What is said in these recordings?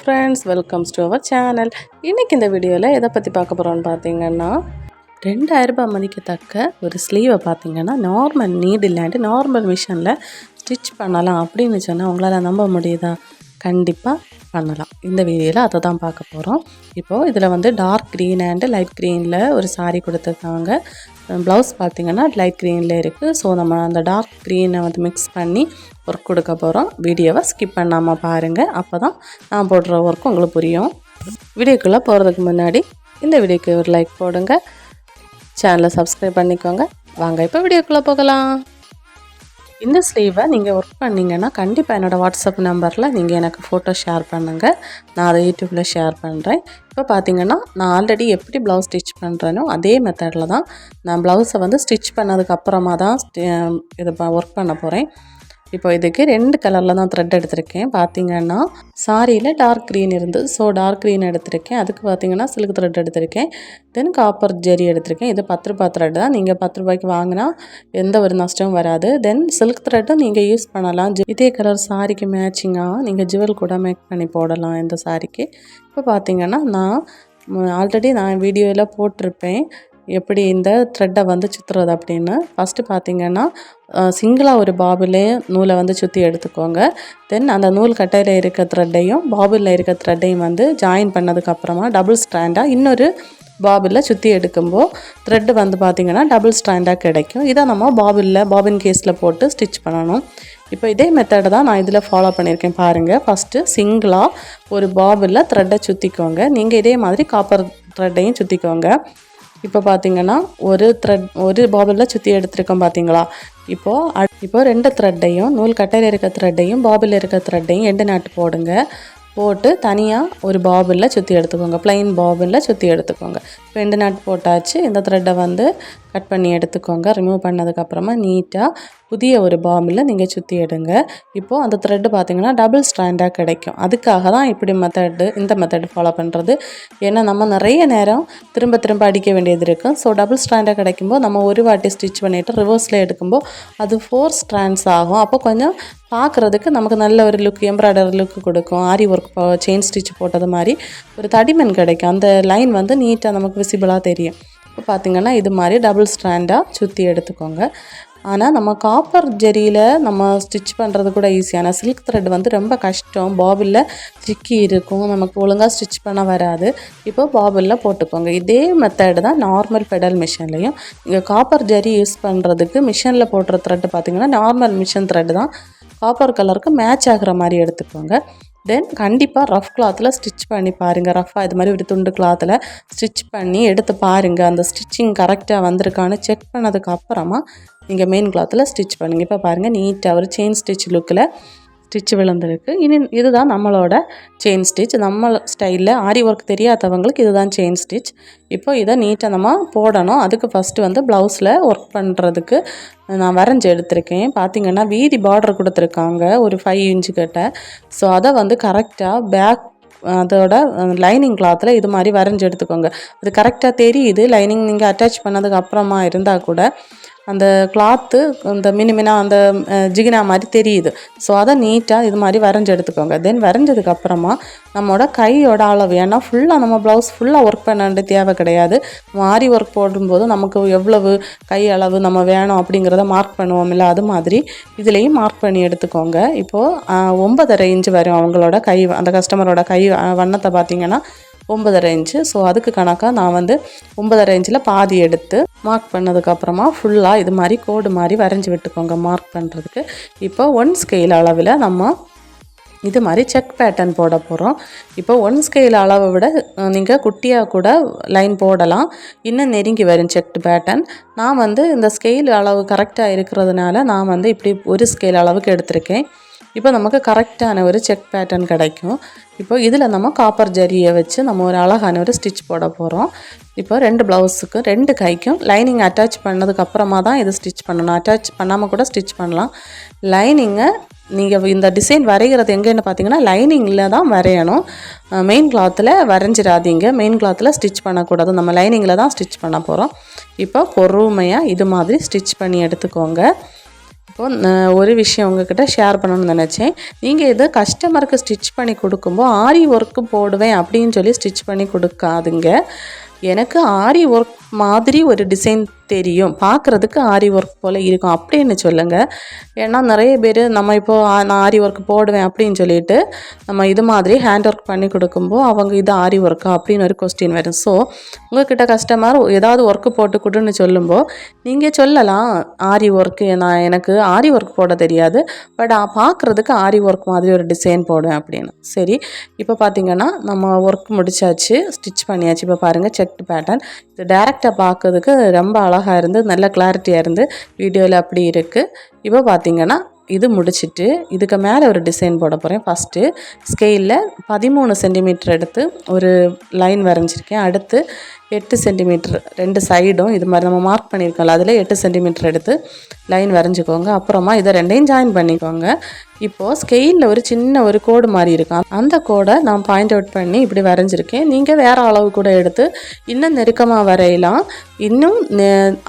Friends welcome to our channel இன்றைக்கி இந்த வீடியோவில் எதை பற்றி பார்க்க போகிறோன்னு பார்த்தீங்கன்னா ரெண்டாயிரம் ரூபாய் மதிக்கத்தக்க ஒரு ஸ்லீவை பார்த்தீங்கன்னா நார்மல் நீட் இல்லாண்டு நார்மல் மிஷினில் ஸ்டிச் பண்ணலாம் அப்படின்னு சொன்னால் உங்களால் நம்ப முடியுதா? கண்டிப்பாக பண்ணலாம். இந்த வீடியோவில் அதை தான் பார்க்க போகிறோம் இப்போது இதில் வந்து டார்க் க்ரீன் அண்டு லைட் க்ரீனில் ஒரு saree கொடுத்துருக்காங்க. ப்ளவுஸ் பார்த்தீங்கன்னா லைட் க்ரீனில் இருக்குது ஸோ நம்ம அந்த டார்க் க்ரீனை வந்து மிக்ஸ் பண்ணி ஒர்க் கொடுக்க போகிறோம் வீடியோவை ஸ்கிப் பண்ணாமல் பாருங்கள் அப்போ தான் நான் போடுற ஒர்க் உங்களுக்கு புரியும். வீடியோக்குள்ளே போகிறதுக்கு முன்னாடி இந்த வீடியோக்கு ஒரு லைக் போடுங்க. சேனலை சப்ஸ்கிரைப் பண்ணிக்கோங்க. வாங்க இப்போ வீடியோக்குள்ளே போகலாம். இந்த ஸ்லீவை நீங்கள் ஒர்க் பண்ணீங்கன்னா கண்டிப்பாக என்னோடய வாட்ஸ்அப் நம்பரில் நீங்கள் எனக்கு ஃபோட்டோ ஷேர் பண்ணுங்கள் நான் அதை யூடியூப்பில் ஷேர் பண்ணுறேன் இப்போ பார்த்தீங்கன்னா நான் ஆல்ரெடி எப்படி ப்ளவுஸ் ஸ்டிச் பண்ணுறேனோ அதே மெத்தடில் தான் நான் ப்ளவுஸை வந்து ஸ்டிச் பண்ணதுக்கப்புறமா தான் இதை ஒர்க் பண்ண போகிறேன் இப்போ இதுக்கு ரெண்டு கலரில் தான் த்ரெட் எடுத்திருக்கேன். பார்த்தீங்கன்னா சாரியில் டார்க் க்ரீன் இருந்து ஸோ டார்க் க்ரீன் எடுத்திருக்கேன். அதுக்கு பார்த்தீங்கன்னா சில்க் த்ரெட் எடுத்திருக்கேன். தென் காப்பர் ஜெரி எடுத்திருக்கேன். இது பத்து ரூபாய் த்ரெட் தான். நீங்கள் பத்து ரூபாய்க்கு வாங்கினா எந்த ஒரு நஷ்டமும் வராது. தென் சில்க் த்ரெட்டும் நீங்கள் யூஸ் பண்ணலாம். இதே கலர் சாரிக்கு மேட்சிங்காக நீங்கள் ஜுவல் கூட மேக் பண்ணி போடலாம் இந்த சாரிக்கு இப்போ பார்த்தீங்கன்னா நான் ஆல்ரெடி நான் வீடியோவில் போட்டிருப்பேன். எப்படி இந்த த்ரெட்டை வந்து சுற்றுறது அப்படின்னு ஃபஸ்ட்டு பார்த்தீங்கன்னா சிங்கிளாக ஒரு பாபிலே நூலை வந்து சுற்றி எடுத்துக்கோங்க. தென் அந்த நூல் கட்டையில் இருக்க த்ரெட்டையும் பாபிளில் இருக்க த்ரெட்டையும் வந்து ஜாயின் பண்ணதுக்கப்புறமா டபுள் ஸ்ட்ராண்டாக இன்னொரு பாபிளில் சுற்றி எடுக்கும்போது த்ரெட்டு வந்து பார்த்திங்கன்னா டபுள் ஸ்ட்ராண்டாக கிடைக்கும். இதை நம்ம பாபிளில் பாபின் கேஸில் போட்டு ஸ்டிச் பண்ணணும். இப்போ இதே மெத்தடை தான் நான் இதில் ஃபாலோ பண்ணியிருக்கேன் பாருங்கள் ஃபஸ்ட்டு சிங்கிளாக ஒரு பாபிளில் த்ரெட்டை சுற்றிக்கோங்க நீங்கள் இதே மாதிரி காப்பர் த்ரெட்டையும் சுற்றிக்கோங்க இப்போ பார்த்தீங்கன்னா ஒரு த்ரெட் ஒரு பாபிளில் சுற்றி எடுத்திருக்கோம் பார்த்தீங்களா இப்போது இப்போ ரெண்டு த்ரெட்டையும் நூல் கட்டையில் இருக்க த்ரெட்டையும் பாபிளில் இருக்க த்ரெட்டையும் எண்டு நாட்டு போடுங்க. போட்டு தனியாக ஒரு பாபிளில் சுற்றி எடுத்துக்கோங்க. ப்ளைன் பாபிளில் சுற்றி எடுத்துக்கோங்க. இப்போ ரெண்டு நாட் போட்டாச்சு. இந்த த்ரெட்டை வந்து கட் பண்ணி எடுத்துக்கோங்க. ரிமூவ் பண்ணதுக்கப்புறமா நீட்டாக புதிய ஒரு பாமில் நீங்கள் சுற்றி எடுங்க. இப்போது அந்த த்ரெட்டு பார்த்திங்கன்னா டபுள் ஸ்ட்ராண்டாக கிடைக்கும். அதுக்காக தான் இப்படி மெத்தடு இந்த மெத்தட் ஃபாலோ பண்ணுறது ஏன்னா நம்ம நிறைய நேரம் திரும்ப திரும்ப அடிக்க வேண்டியது இருக்கும் ஸோ டபுள் ஸ்ட்ராண்டாக கிடைக்கும்போது நம்ம ஒரு வாட்டி ஸ்டிச் பண்ணிவிட்டு ரிவர்ஸில் எடுக்கும்போது அது ஃபோர் ஸ்ட்ராண்ட்ஸ் ஆகும். அப்போ கொஞ்சம் பார்க்குறதுக்கு நமக்கு நல்ல ஒரு லுக் எம்ப்ராய்டரி லுக் கொடுக்கும். ஆரி ஒர்க் செயின் ஸ்டிச் போட்டது மாதிரி ஒரு தடிமன் கிடைக்கும். அந்த லைன் வந்து நீட்டாக நமக்கு விசிபிளாக தெரியும். இப்போ பார்த்திங்கன்னா இது மாதிரி டபுள் ஸ்ட்ராண்டாக சுற்றி எடுத்துக்கோங்க. ஆனால் நம்ம காப்பர் ஜெரியில் நம்ம ஸ்டிச் பண்ணுறது கூட ஈஸியான சில்க் த்ரெட் வந்து ரொம்ப கஷ்டம். பாபிலில் சிக்கி இருக்கும். நமக்கு ஒழுங்காக ஸ்டிச் பண்ண வராது. இப்போ பாபிலில் போட்டுக்கோங்க. இதே மெத்தடு தான் நார்மல் பெடல் மிஷின்லேயும் இங்கே காப்பர் ஜெரி யூஸ் பண்ணுறதுக்கு மிஷினில் போடுற த்ரெட்டு பார்த்தீங்கன்னா நார்மல் மிஷின் த்ரெட் தான். காப்பர் கலருக்கு மேட்ச் ஆகிற மாதிரி எடுத்துக்கோங்க. தென் கண்டிப்பாக ரஃப் கிளாத்தில் ஸ்டிச் பண்ணி பாருங்கள் ரஃப்பாக இது மாதிரி ஒரு துண்டு கிளாத்தில் ஸ்டிச் பண்ணி எடுத்து பாருங்கள் அந்த ஸ்டிச்சிங் கரெக்டாக வந்திருக்கான்னு செக் பண்ணதுக்கு அப்புறமா நீங்கள் மெயின் கிளாத்தில் ஸ்டிச் பண்ணுங்கள் இப்போ பாருங்கள் நீட்டாக ஒரு செயின் ஸ்டிச் லுக்கில் ஸ்டிச் விழுந்திருக்கு. இனி இதுதான் நம்மளோட செயின் ஸ்டிச் நம்ம ஸ்டைலில் ஆரி ஒர்க் தெரியாதவங்களுக்கு இதுதான் செயின் ஸ்டிச் இப்போ இதை நீட்டாக நம்ம போடணும். அதுக்கு ஃபஸ்ட்டு வந்து ப்ளவுஸில் ஒர்க் பண்ணுறதுக்கு நான் வரைஞ்சி எடுத்திருக்கேன். பார்த்தீங்கன்னா வீதி பார்டர் கொடுத்துருக்காங்க ஒரு ஃபைவ் இன்ச்சு கிட்ட. ஸோ அதை வந்து கரெக்டாக பேக் அதோட லைனிங் கிளாத்தில் இது மாதிரி வரைஞ்சி எடுத்துக்கோங்க. அது கரெக்டாக தெரியுது. லைனிங் நீங்கள் அட்டாச் பண்ணதுக்கு அப்புறமா இருந்தால் கூட அந்த கிளாத்து அந்த மினிமினா அந்த ஜிகினா மாதிரி தெரியுது. ஸோ அதை நீட்டாக இது மாதிரி வரைஞ்சி எடுத்துக்கோங்க. தென் வரைஞ்சதுக்கு அப்புறமா நம்மளோட கையோட அளவு ஏன்னா ஃபுல்லாக நம்ம ப்ளவுஸ் ஃபுல்லாக ஒர்க் பண்ண வேண்டிய தேவை கிடையாது. மாறி ஒர்க் போடும்போது நமக்கு எவ்வளவு கை அளவு நம்ம வேணும் அப்படிங்கிறத மார்க் பண்ணுவோம் இல்லை அது மாதிரி இதுலேயும் மார்க் பண்ணி எடுத்துக்கோங்க. இப்போது ஒன்பதரை இன்ச்சு வரும் அவங்களோட கை அந்த கஸ்டமரோட கை வண்ணத்தை பார்த்தீங்கன்னா ஒன்பதரை இன்ச்சு ஸோ அதுக்கு கணக்காக நான் வந்து ஒன்பதரை இன்ச்சில் பாதி எடுத்து மார்க் பண்ணதுக்கப்புறமா ஃபுல்லாக இது மாதிரி கோடு மாதிரி வரைஞ்சி விட்டுக்கோங்க மார்க் பண்ணுறதுக்கு இப்போ ஒன் ஸ்கேல் அளவில் நம்ம இது மாதிரி செக் பேட்டர்ன் போட போகிறோம் இப்போ ஒன் ஸ்கேல் அளவை விட நீங்கள் குட்டியாக கூட லைன் போடலாம். இன்னும் நெருங்கி வரும் செக்டு பேட்டர்ன் நான் வந்து இந்த ஸ்கேல் அளவு கரெக்டாக இருக்கிறதுனால நான் வந்து இப்படி ஒரு ஸ்கேல் அளவுக்கு எடுத்திருக்கேன். இப்போ நமக்கு கரெக்டான ஒரு செக் பேட்டர்ன் கிடைக்கும். இப்போ இதில் நம்ம காப்பர் ஜரியை வச்சு நம்ம ஒரு அழகான ஒரு ஸ்டிச் போட போகிறோம் இப்போ ரெண்டு ப்ளவுஸுக்கு ரெண்டு கைக்கும் லைனிங் அட்டாச் பண்ணதுக்கப்புறமா தான் இது ஸ்டிச் பண்ணணும். அட்டாச் பண்ணாமல் கூட ஸ்டிச் பண்ணலாம். லைனிங்கை நீங்கள் இந்த டிசைன் வரைகிறது எங்கேன்னு பார்த்தீங்கன்னா லைனிங்கில் தான் வரையணும். மெயின் கிளாத்தில் வரைஞ்சிடாதீங்க மெயின் கிளாத்தில் ஸ்டிச் பண்ணக்கூடாது. நம்ம லைனிங்கில் தான் ஸ்டிச் பண்ண போகிறோம் இப்போ பொறுமையாக இது மாதிரி ஸ்டிச் பண்ணி எடுத்துக்கோங்க. இப்போ நான் ஒரு விஷயம் உங்ககிட்ட ஷேர் பண்ணணும்னு நினச்சேன். நீங்கள் இதை கஸ்டமருக்கு ஸ்டிச் பண்ணி கொடுக்கும்போது ஆரி ஒர்க்கு போடுவேன் அப்படின்னு சொல்லி ஸ்டிச் பண்ணி கொடுக்காதுங்க. எனக்கு ஆரி ஒர்க் மாதிரி ஒரு டிசைன் தெரியும். பார்க்குறதுக்கு ஆரி ஒர்க் போல் இருக்கும். அப்படின்னு சொல்லுங்கள் ஏன்னா நிறைய பேர் நம்ம இப்போ நான் ஆரி ஒர்க் போடுவேன் அப்படின்னு சொல்லிட்டு நம்ம இது மாதிரி ஹேண்ட் ஒர்க் பண்ணி கொடுக்கும்போது அவங்க இது ஆரி ஒர்க்கா அப்படின்னு ஒரு கொஸ்டின் வரும். ஸோ உங்கள்கிட்ட கஸ்டமர் ஏதாவது ஒர்க்கு போட்டு கொடுன்னு சொல்லும்போது நீங்கள் சொல்லலாம் ஆரி ஒர்க்கு நான் எனக்கு ஆரி ஒர்க் போட தெரியாது. பட் பார்க்குறதுக்கு ஆரி ஒர்க் மாதிரி ஒரு டிசைன் போடுவேன் அப்படின்னு. சரி. இப்போ பார்த்தீங்கன்னா நம்ம ஒர்க் முடிச்சாச்சு ஸ்டிச் பண்ணியாச்சு. இப்போ பாருங்கள் எஃபெக்ட் பேட்டர்ன் இது டேரெக்டாக பார்க்கறதுக்கு ரொம்ப அழகாக இருந்து நல்ல கிளாரிட்டியாக இருந்து வீடியோவில் அப்படி இருக்குது இப்போ பார்த்திங்கன்னா இது முடிச்சுட்டு இதுக்கு மேலே ஒரு டிசைன் போட போகிறேன் ஃபஸ்ட்டு ஸ்கெயிலில் பதிமூணு சென்டிமீட்டர் எடுத்து ஒரு லைன் வரைஞ்சிருக்கேன். அடுத்து எட்டு சென்டிமீட்டர் ரெண்டு சைடும் இது மாதிரி நம்ம மார்க் பண்ணியிருக்கோம்ல அதில் எட்டு சென்டிமீட்டர் எடுத்து லைன் வரைஞ்சிக்கோங்க. அப்புறமா இதை ரெண்டையும் ஜாயின் பண்ணிக்கோங்க. இப்போது ஸ்கெயிலில் ஒரு சின்ன ஒரு கோடு மாதிரி இருக்கும் அந்த கோடை நான் பாயிண்ட் அவுட் பண்ணி இப்படி வரைஞ்சிருக்கேன். நீங்கள் வேறு அளவு கூட எடுத்து இன்னும் நெருக்கமாக வரையலாம். இன்னும்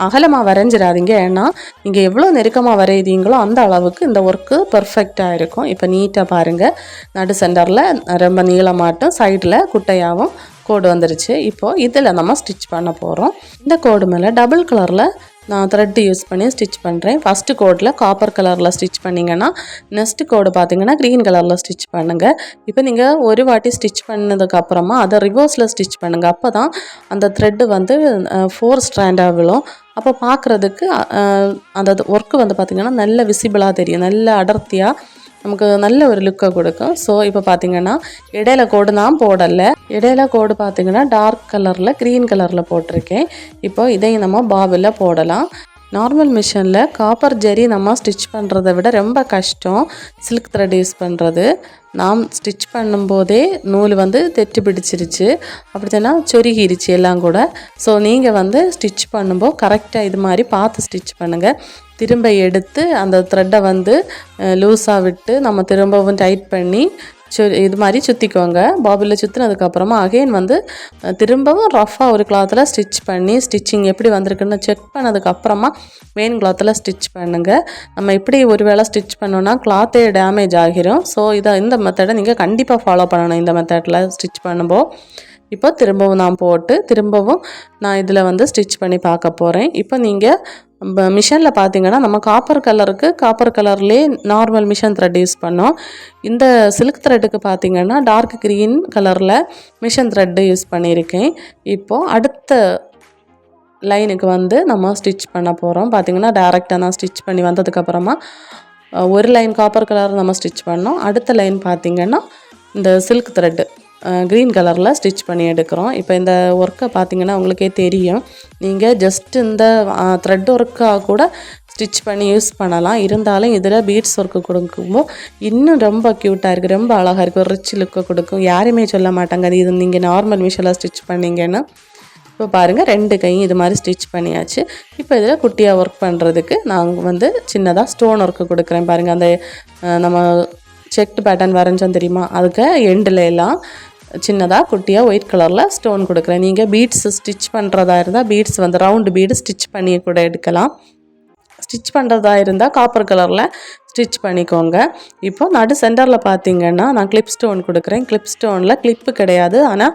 அகலமாக வரைஞ்சிடாதீங்க. ஏன்னா நீங்கள் எவ்வளோ நெருக்கமாக வரையுதீங்களோ அந்த அளவுக்கு இந்த ஒர்க்கு பர்ஃபெக்டாக இருக்கும். இப்போ நீட்டாக பாருங்கள் நடு சென்டரில் ரொம்ப நீளமாட்டும் சைடில் குட்டையாகவும் கோடு வந்துருச்சு. இப்போது இதில் நம்ம ஸ்டிச் பண்ண போகிறோம் இந்த கோடு மேலே டபுள் கலரில் நான் த்ரெட் யூஸ் பண்ணி ஸ்டிச் பண்ணுறேன் ஃபஸ்ட்டு கோடில் காப்பர் கலரில் ஸ்டிச் பண்ணிங்கன்னா நெக்ஸ்ட் கோடு பார்த்தீங்கன்னா க்ரீன் கலரில் ஸ்டிச் பண்ணுங்கள் இப்போ நீங்கள் ஒரு வாட்டி ஸ்டிச் பண்ணதுக்கப்புறமா அதை ரிவர்ஸில் ஸ்டிச் பண்ணுங்கள் அப்போ தான் அந்த த்ரெட்டு வந்து ஃபோர் ஸ்ட்ராண்டாக விழும். அப்போ பார்க்குறதுக்கு அந்த ஒர்க்கு வந்து பார்த்திங்கன்னா நல்ல விசிபிளாக தெரியும். நல்ல அடர்த்தியாக நமக்கு நல்ல ஒரு லுக்கை கொடுக்கும். ஸோ இப்போ பார்த்தீங்கன்னா இடையில கோடு நான் போடலை. இடையில கோடு பார்த்தீங்கன்னா டார்க் கலரில் க்ரீன் கலரில் போட்டிருக்கேன். இப்போ இதையும் நம்ம பாபில் போடலாம். நார்மல் மிஷினில் காப்பர் ஜெரி நம்ம ஸ்டிச் பண்ணுறதை விட ரொம்ப கஷ்டம். சில்க் த்ரெட் யூஸ் பண்ணுறது நாம் ஸ்டிச் பண்ணும்போதே நூல் வந்து தெட்டு பிடிச்சிருச்சு. அப்படின்னா சொருகிருச்சு எல்லாம் கூட. ஸோ நீங்கள் வந்து ஸ்டிச் பண்ணும்போது கரெக்டாக இது மாதிரி பார்த்து ஸ்டிச் பண்ணுங்கள் திரும்ப எடுத்து அந்த த்ரெட்டை வந்து லூஸாக விட்டு நம்ம திரும்பவும் டைட் பண்ணி சு இது மாதிரி சுற்றிக்கோங்க பாபிலில் சுற்றினதுக்கப்புறமா அகைன் வந்து திரும்பவும் ரஃப்பாக ஒரு கிளாத்தில் ஸ்டிச் பண்ணி ஸ்டிச்சிங் எப்படி வந்திருக்குன்னு செக் பண்ணதுக்கப்புறமா மெயின் கிளாத்தில் ஸ்டிச் பண்ணுங்கள் நம்ம இப்படி ஒரு வேளை ஸ்டிச் பண்ணோன்னா கிளாத்தே டேமேஜ் ஆகிரும். ஸோ இதை இந்த மெத்தடை நீங்கள் கண்டிப்பாக ஃபாலோ பண்ணணும். இந்த மெத்தடில் ஸ்டிச் பண்ணும்போது. இப்போ திரும்பவும் நான் போட்டு திரும்பவும் நான் இதில் வந்து ஸ்டிச் பண்ணி பார்க்க போகிறேன் இப்போ நீங்கள் மிஷினில் பார்த்தீங்கன்னா நம்ம காப்பர் கலருக்கு காப்பர் கலர்லேயே நார்மல் மிஷின் த்ரெட் யூஸ் பண்ணோம். இந்த சில்க் த்ரெட்டுக்கு பார்த்தீங்கன்னா டார்க் க்ரீன் கலரில் மிஷின் த்ரெட்டு யூஸ் பண்ணியிருக்கேன். இப்போது அடுத்த லைனுக்கு வந்து நம்ம ஸ்டிச் பண்ண போகிறோம் பார்த்தீங்கன்னா டேரெக்டாக நான் ஸ்டிச் பண்ணி வந்ததுக்கப்புறமா ஒரு லைன் காப்பர் கலர் நம்ம ஸ்டிச் பண்ணோம். அடுத்த லைன் பார்த்திங்கன்னா இந்த சில்க் த்ரெட்டு க்ரீன் கலரில் ஸ்டிச் பண்ணி எடுக்கிறோம். இப்போ இந்த ஒர்க்கை பார்த்தீங்கன்னா உங்களுக்கே தெரியும். நீங்கள் ஜஸ்ட் இந்த த்ரெட் ஒர்க்காக கூட ஸ்டிச் பண்ணி யூஸ் பண்ணலாம். இருந்தாலும் இதில் பீட்ஸ் ஒர்க்கு கொடுக்கும்போது இன்னும் ரொம்ப க்யூட்டாக இருக்குது ரொம்ப அழகாக இருக்குது ரிச் லுக்கை கொடுக்கும். யாருமே சொல்ல மாட்டாங்க இது நீங்கள் நார்மல் மிஷினில் ஸ்டிச் பண்ணிங்கன்னா. இப்போ பாருங்கள் ரெண்டு கையும் இது மாதிரி ஸ்டிச் பண்ணியாச்சு. இப்போ இதில் குட்டியாக ஒர்க் பண்ணுறதுக்கு நான் வந்து சின்னதாக ஸ்டோன் ஒர்க்கு கொடுக்குறேன். பாருங்கள் அந்த நம்ம செக்டு பேட்டர்ன் வரைஞ்சோம் தெரியுமா? அதுக்கு எண்டில் எல்லாம் சின்னதாக குட்டியாக ஒயிட் கலரில் ஸ்டோன் கொடுக்குறேன். நீங்கள் பீட்ஸ் ஸ்டிச் பண்ணுறதா இருந்தால் பீட்ஸ் வந்து ரவுண்டு பீடு ஸ்டிச் பண்ணி கூட எடுக்கலாம். ஸ்டிச் பண்ணுறதா இருந்தால் காப்பர் கலரில் ஸ்டிச் பண்ணிக்கோங்க. இப்போ நடு சென்டரில் பார்த்தீங்கன்னா நான் கிளிப் ஸ்டோன் கொடுக்குறேன். கிளிப் ஸ்டோனில் கிளிப்பு கிடையாது. ஆனால்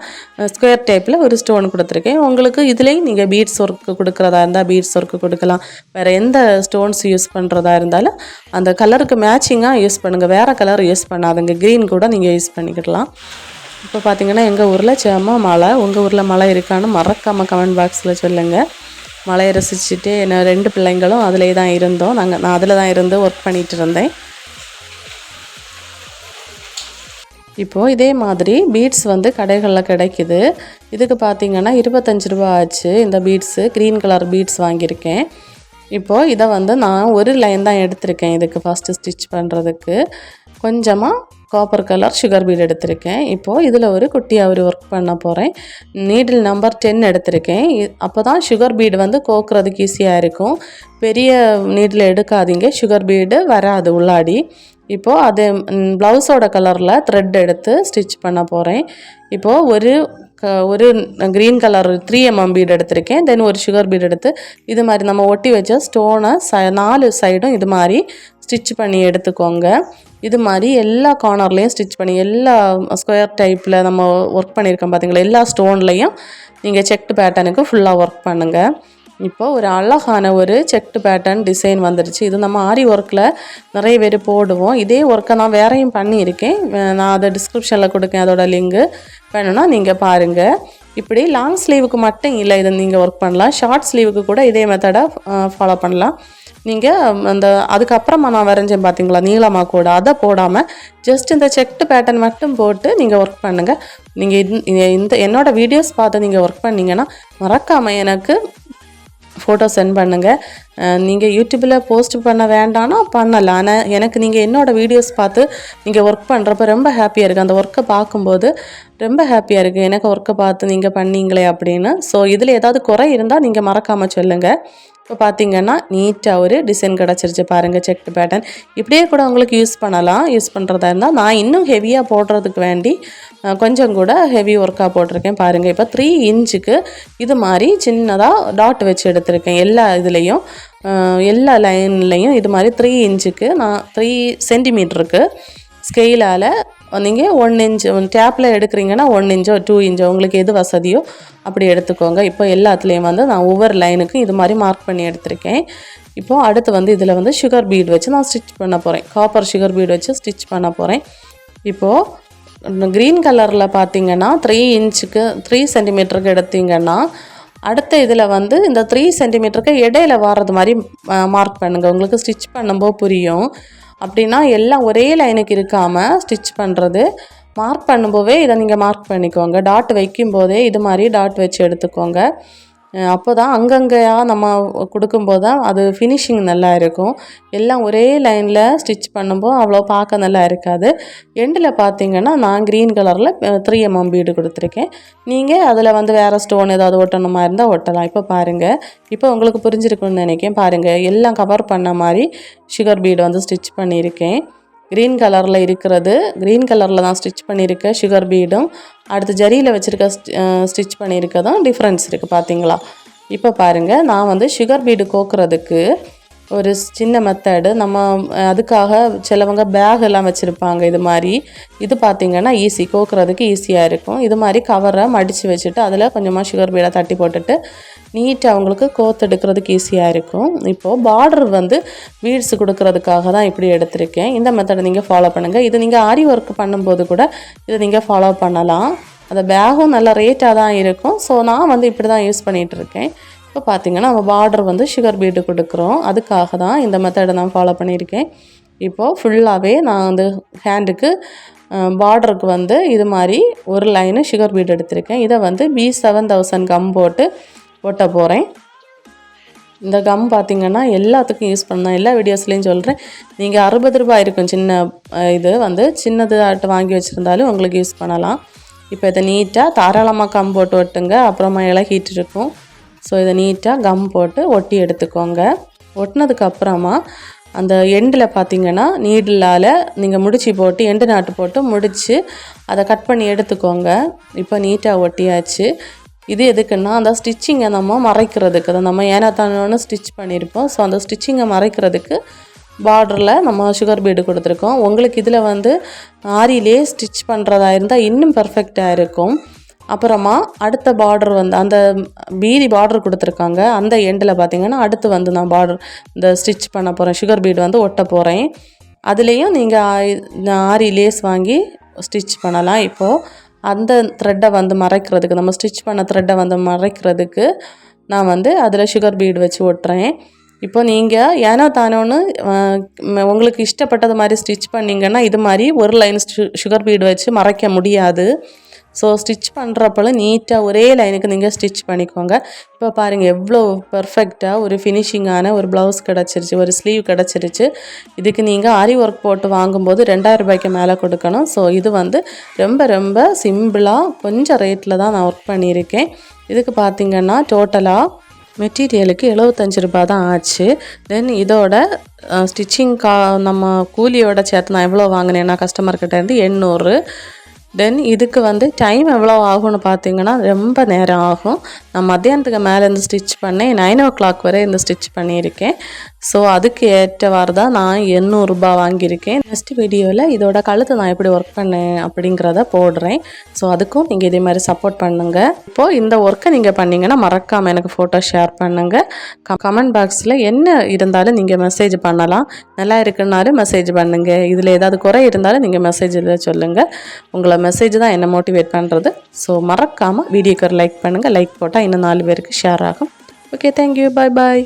ஸ்கொயர் டைப்பில் ஒரு ஸ்டோன் கொடுத்துருக்கேன். உங்களுக்கு இதுலேயும் நீங்கள் பீட்ஸ் ஒர்க்கு கொடுக்குறதா இருந்தால் பீட்ஸ் ஒர்க்கு கொடுக்கலாம். வேறு எந்த ஸ்டோன்ஸ் யூஸ் பண்ணுறதா இருந்தாலும் அந்த கலருக்கு மேட்சிங்காக யூஸ் பண்ணுங்கள் வேறு கலர் யூஸ் பண்ணாதுங்க. க்ரீன் கூட நீங்கள் யூஸ் பண்ணிக்கிடலாம் இப்போ பார்த்தீங்கன்னா எங்கள் ஊரில் செம்ம மழை. உங்கள் ஊரில் மழை இருக்கான்னு மறக்காமல் கமெண்ட் பாக்ஸில் சொல்லுங்கள் மழையை ரசிச்சுட்டு என்ன ரெண்டு பிள்ளைங்களும் அதிலே தான் இருந்தோம். நாங்கள் நான் அதில் தான் இருந்து ஒர்க் பண்ணிகிட்டு இருந்தேன். இப்போது இதே மாதிரி பீட்ஸ் வந்து கடைகளில் கிடைக்குது. இதுக்கு பார்த்தீங்கன்னா இருபத்தஞ்சி ரூபா ஆச்சு. இந்த பீட்ஸு க்ரீன் கலர் பீட்ஸ் வாங்கியிருக்கேன். இப்போது இதை வந்து நான் ஒரு லைன் தான் எடுத்திருக்கேன். இதுக்கு ஃபஸ்ட்டு ஸ்டிச் பண்ணுறதுக்கு கொஞ்சமாக காப்பர் கலர் சுகர் பீட் எடுத்திருக்கேன். இப்போது இதில் ஒரு குட்டியாக ஒரு ஒர்க் பண்ண போகிறேன் நீடில் நம்பர் டென் எடுத்திருக்கேன். அப்போ தான் சுகர் பீடு வந்து கோக்குறதுக்கு ஈஸியாக இருக்கும். பெரிய நீடில் எடுக்காதீங்க. சுகர் பீடு வராது உள்ளாடி. இப்போது அது ப்ளவுஸோட கலரில் த்ரெட் எடுத்து ஸ்டிச் பண்ண போகிறேன் இப்போது ஒரு க ஒரு green colour three mm bead எடுத்திருக்கேன். தென் ஒரு சுகர் பீட் எடுத்து இது மாதிரி நம்ம ஒட்டி வச்ச ஸ்டோனை ச நாலு சைடும் இது மாதிரி ஸ்டிச் பண்ணி எடுத்துக்கோங்க. இது மாதிரி எல்லா கார்னர்லேயும் ஸ்டிச் பண்ணி எல்லா ஸ்கொயர் டைப்பில் நம்ம ஒர்க் பண்ணியிருக்கோம் பார்த்தீங்களா எல்லா ஸ்டோன்லேயும் நீங்கள் செக்டு பேட்டர்னுக்கு ஃபுல்லாக ஒர்க் பண்ணுங்கள் இப்போ ஒரு அழகான ஒரு செக்டு பேட்டர்ன் டிசைன் வந்துடுச்சு இது நம்ம ஆரி ஒர்க்கில் நிறைய பேர் போடுவோம். இதே ஒர்க்கை நான் வேறையும் பண்ணியிருக்கேன். நான் அதை டிஸ்கிரிப்ஷனில் கொடுக்கேன். அதோட லிங்கு வேணும்னா நீங்கள் பாருங்கள் இப்படி லாங் ஸ்லீவுக்கு மட்டும் இல்லை இதை நீங்கள் ஒர்க் பண்ணலாம். ஷார்ட் ஸ்லீவுக்கு கூட இதே மெத்தடை ஃபாலோ பண்ணலாம். நீங்கள் அந்த அதுக்கப்புறமா நான் வரைஞ்சேன் பார்த்தீங்களா நீளமாக கூட அதை போடாமல் ஜஸ்ட் இந்த செக்டு பேட்டர்ன் மட்டும் போட்டு நீங்கள் ஒர்க் பண்ணுங்கள் நீங்கள் இந்த என்னோடய வீடியோஸ் பார்த்து நீங்கள் ஒர்க் பண்ணிங்கன்னா மறக்காமல் எனக்கு ஃபோட்டோ சென்ட் பண்ணுங்கள் நீங்கள் யூடியூப்பில் போஸ்ட் பண்ண வேண்டாம்னா பண்ணலாம். ஆனால் எனக்கு நீங்கள் என்னோடய வீடியோஸ் பார்த்து நீங்கள் ஒர்க் பண்ணுறப்ப ரொம்ப ஹாப்பியாக இருக்குது அந்த ஒர்க்கை பார்க்கும்போது ரொம்ப ஹாப்பியாக இருக்குது எனக்கு ஒர்க்கை பார்த்து நீங்கள் பண்ணீங்களே அப்படின்னு. ஸோ இதில் ஏதாவது குறை இருந்தால் நீங்கள் மறக்காமல் சொல்லுங்கள் இப்போ பார்த்தீங்கன்னா நீட்டாக ஒரு டிசைன் கிடச்சிருச்சு பாருங்கள் செக் பேட்டர்ன் இப்படியே கூட உங்களுக்கு யூஸ் பண்ணலாம். யூஸ் பண்ணுறதா இருந்தால் நான் இன்னும் ஹெவியாக போடுறதுக்கு வேண்டி கொஞ்சம் கூட ஹெவி ஒர்க்காக போட்டிருக்கேன் பாருங்கள் இப்போ த்ரீ இன்ச்சுக்கு இது மாதிரி சின்னதாக டாட் வச்சு எடுத்திருக்கேன். எல்லா இதுலேயும் எல்லா லைன்லேயும் இது மாதிரி த்ரீ இன்ச்சுக்கு நான் த்ரீ சென்டிமீட்டருக்கு ஸ்கெயிலால் நீங்கள் ஒன் இன்ச்சு டேப்பில் எடுக்கிறீங்கன்னா ஒன் இன்ச்சோ டூ இன்ச்சோ உங்களுக்கு எது வசதியோ அப்படி எடுத்துக்கோங்க. இப்போ எல்லாத்துலேயும் வந்து நான் ஒவ்வொரு லைனுக்கும் இது மாதிரி மார்க் பண்ணி எடுத்திருக்கேன். இப்போது அடுத்து வந்து இதில் வந்து சுகர் பீட் வச்சு நான் ஸ்டிச் பண்ண போகிறேன் காப்பர் சுகர் பீட் வச்சு ஸ்டிச் பண்ண போகிறேன் இப்போது க்ரீன் கலரில் பார்த்தீங்கன்னா த்ரீ இன்ச்சுக்கு த்ரீ சென்டிமீட்டருக்கு எடுத்தீங்கன்னா அடுத்த இதில் வந்து இந்த த்ரீ சென்டிமீட்டருக்கு இடையில வர்றது மாதிரி மார்க் பண்ணுங்கள் உங்களுக்கு ஸ்டிச் பண்ணும்போது புரியும். அப்படின்னா எல்லாம் ஒரே லைனுக்கு இருக்காமல் ஸ்டிச் பண்ணுறது மார்க் பண்ணும்போதே இதை நீங்கள் மார்க் பண்ணிக்கோங்க. டாட் வைக்கும்போதே இது மாதிரி டாட் வச்சு எடுத்துக்கோங்க. அப்போ தான் அங்கங்கேயாக நம்ம கொடுக்கும்போது தான் அது ஃபினிஷிங் நல்லா இருக்கும். எல்லாம் ஒரே லைனில் ஸ்டிச் பண்ணும்போது அவ்வளோ பார்க்க நல்லா இருக்காது. எண்டில் பார்த்தீங்கன்னா நான் க்ரீன் கலரில் த்ரீ எம்எம் பீடு கொடுத்துருக்கேன். நீங்கள் அதில் வந்து வேறு ஸ்டோன் ஏதாவது ஒட்டணுமா இருந்தால் ஒட்டலாம். இப்போ பாருங்கள் இப்போ உங்களுக்கு புரிஞ்சிருக்குன்னு நினைக்கிறேன். பாருங்கள் எல்லாம் கவர் பண்ண மாதிரி சுகர் பீடு வந்து ஸ்டிச் பண்ணியிருக்கேன். க்ரீன் கலரில் இருக்கிறது. க்ரீன் கலரில் தான் ஸ்டிச் பண்ணியிருக்க சுகர் பீடும் அடுத்து ஜரியில் வச்சுருக்க ஸ்டிச் பண்ணியிருக்கதும் டிஃப்ரென்ஸ் இருக்குது பார்த்தீங்களா இப்போ பாருங்கள் நான் வந்து சுகர் பீடு கோக்குறதுக்கு ஒரு சின்ன மெத்தடு நம்ம அதுக்காக சிலவங்க பேக் எல்லாம் வச்சுருப்பாங்க. இது மாதிரி. இது பார்த்திங்கன்னா ஈஸி கோக்குறதுக்கு ஈஸியாக இருக்கும். இது மாதிரி கவரை மடித்து வச்சுட்டு அதில் கொஞ்சமாக சுகர் பீடை தட்டி போட்டுட்டு நீட்டாக அவங்களுக்கு கோத்தெடுக்கிறதுக்கு ஈஸியாக இருக்கும். இப்போது பார்டர் வந்து வீட்ஸ் கொடுக்கறதுக்காக தான் இப்படி எடுத்திருக்கேன். இந்த மெத்தடை நீங்கள் ஃபாலோ பண்ணுங்கள் இது நீங்கள் ஆரி ஒர்க் பண்ணும்போது கூட இதை நீங்கள் ஃபாலோ பண்ணலாம். அந்த பேகும் நல்ல ரேட்டாக தான் இருக்கும். ஸோ நான் வந்து இப்படி தான் யூஸ் பண்ணிகிட்டு இருக்கேன். இப்போ பார்த்தீங்கன்னா நம்ம பார்டர் வந்து சுகர் பீட்டு கொடுக்குறோம். அதுக்காக தான் இந்த மெத்தடை நான் ஃபாலோ பண்ணியிருக்கேன். இப்போது ஃபுல்லாகவே நான் வந்து ஹேண்டுக்கு பார்டருக்கு வந்து இது மாதிரி ஒரு லைனு சுகர் பீட் எடுத்திருக்கேன். இதை வந்து பி செவன் தௌசண்ட் கம் போட்டு ஒட்ட போகிறேன் இந்த கம் பார்த்தீங்கன்னா எல்லாத்துக்கும் யூஸ் பண்ணலாம் எல்லா வீடியோஸ்லேயும் சொல்கிறேன் நீங்கள் அறுபது ரூபாய் இருக்கும் சின்ன இது வந்து சின்னது ஆட்டு வாங்கி வச்சுருந்தாலும் உங்களுக்கு யூஸ் பண்ணலாம். இப்போ இதை நீட்டாக தாராளமாக கம் போட்டு ஒட்டுங்க. அப்புறமா இலகிட்டு இருக்கும். ஸோ இதை நீட்டாக கம் போட்டு ஒட்டி எடுத்துக்கோங்க. ஒட்டினதுக்கு அப்புறமா அந்த எண்டில் பார்த்தீங்கன்னா நீடிலால் நீங்கள் முடிச்சு போட்டு எண்டு நாட்டு போட்டு முடித்து அதை கட் பண்ணி எடுத்துக்கோங்க. இப்போ நீட்டாக ஒட்டியாச்சு. இது எதுக்குன்னா அந்த ஸ்டிச்சிங்கை நம்ம மறைக்கிறதுக்கு அதை நம்ம ஏனாத்தானோன்னு ஸ்டிச் பண்ணியிருப்போம் ஸோ அந்த ஸ்டிச்சிங்கை மறைக்கிறதுக்கு பார்டரில் நம்ம சுகர் பீடு கொடுத்துருக்கோம். உங்களுக்கு இதில் வந்து ஆரியிலே ஸ்டிச் பண்ணுறதா இருந்தால் இன்னும் பர்ஃபெக்டாக இருக்கும். அப்புறமா அடுத்த பார்டர் வந்து அந்த பீதி பார்டர் கொடுத்துருக்காங்க. அந்த எண்டில் பார்த்தீங்கன்னா அடுத்து வந்து நான் பார்டர் இந்த ஸ்டிச் பண்ண போகிறேன் சுகர் பீடு வந்து ஒட்ட போகிறேன் அதுலேயும் நீங்கள் ஆரி லேஸ் வாங்கி ஸ்டிச் பண்ணலாம். இப்போது அந்த த்ரெட்டை வந்து மறைக்கிறதுக்கு நம்ம ஸ்டிச் பண்ண த்ரெட்டை வந்து மறைக்கிறதுக்கு நான் வந்து அதில் சுகர் பீடு வச்சு ஒட்டுறேன். இப்போ நீங்கள் ஏனோ தானோன்னு உங்களுக்கு இஷ்டப்பட்டது மாதிரி ஸ்டிச் பண்ணீங்கன்னா இது மாதிரி ஒரு லைன் சுகர் பீடு வச்சு மறைக்க முடியாது. ஸோ ஸ்டிச் பண்ணுறப்பல நீட்டாக ஒரே லைனுக்கு நீங்கள் ஸ்டிச் பண்ணிக்கோங்க. இப்போ பாருங்கள் எவ்வளோ பர்ஃபெக்டாக ஒரு ஃபினிஷிங்கான ஒரு ப்ளவுஸ் கிடச்சிருச்சு ஒரு ஸ்லீவ் கிடச்சிருச்சு. இதுக்கு நீங்கள் ஆரி ஒர்க் போட்டு வாங்கும்போது ரெண்டாயிரம் ரூபாய்க்கு மேலே கொடுக்கணும். ஸோ இது வந்து ரொம்ப ரொம்ப சிம்பிளாக கொஞ்சம் ரேட்டில் தான் நான் ஒர்க் பண்ணியிருக்கேன். இதுக்கு பார்த்தீங்கன்னா டோட்டலாக மெட்டீரியலுக்கு எழுபத்தஞ்சு ரூபாய் தான் ஆச்சு. தென் இதோட ஸ்டிச்சிங் கா நம்ம கூலியோட சேர்த்து நான் எவ்வளோ வாங்கினேன்னா கஸ்டமர்கிட்டேருந்து எண்ணூறு. தென் இதுக்கு வந்து டைம் எவ்வளோ ஆகும்னு பார்த்தீங்கன்னா ரொம்ப நேரம் ஆகும். நான் மத்தியானத்துக்கு மேலே இருந்து ஸ்டிச் பண்ணேன். நைன் ஓ கிளாக் வரை இந்த ஸ்டிச் பண்ணியிருக்கேன். ஸோ அதுக்கு ஏற்றவாறு தான் நான் எண்ணூறுரூபா வாங்கியிருக்கேன். நெக்ஸ்ட் வீடியோவில் இதோட கழுத்து நான் எப்படி ஒர்க் பண்ணேன் அப்படிங்கிறத போடுறேன். ஸோ அதுக்கும் நீங்கள் இதே மாதிரி சப்போர்ட் பண்ணுங்கள் இப்போது இந்த ஒர்க்கை நீங்கள் பண்ணீங்கன்னா மறக்காமல் எனக்கு ஃபோட்டோ ஷேர் பண்ணுங்கள் கமெண்ட் பாக்ஸில் என்ன இருந்தாலும் நீங்கள் மெசேஜ் பண்ணலாம். நல்லா இருக்குன்னாலும் மெசேஜ் பண்ணுங்கள் இதில் ஏதாவது குறை இருந்தாலும் நீங்கள் மெசேஜில் சொல்லுங்கள் உங்களை மெசேஜ் தான் என்னை மோட்டிவேட் பண்ணுறது ஸோ மறக்காமல் வீடியோக்கு ஒரு லைக் பண்ணுங்கள் லைக் போட்டால் இன்னும் நாலு பேருக்கு ஷேர் ஆகும். ஓகே தேங்க்யூ பாய் பாய்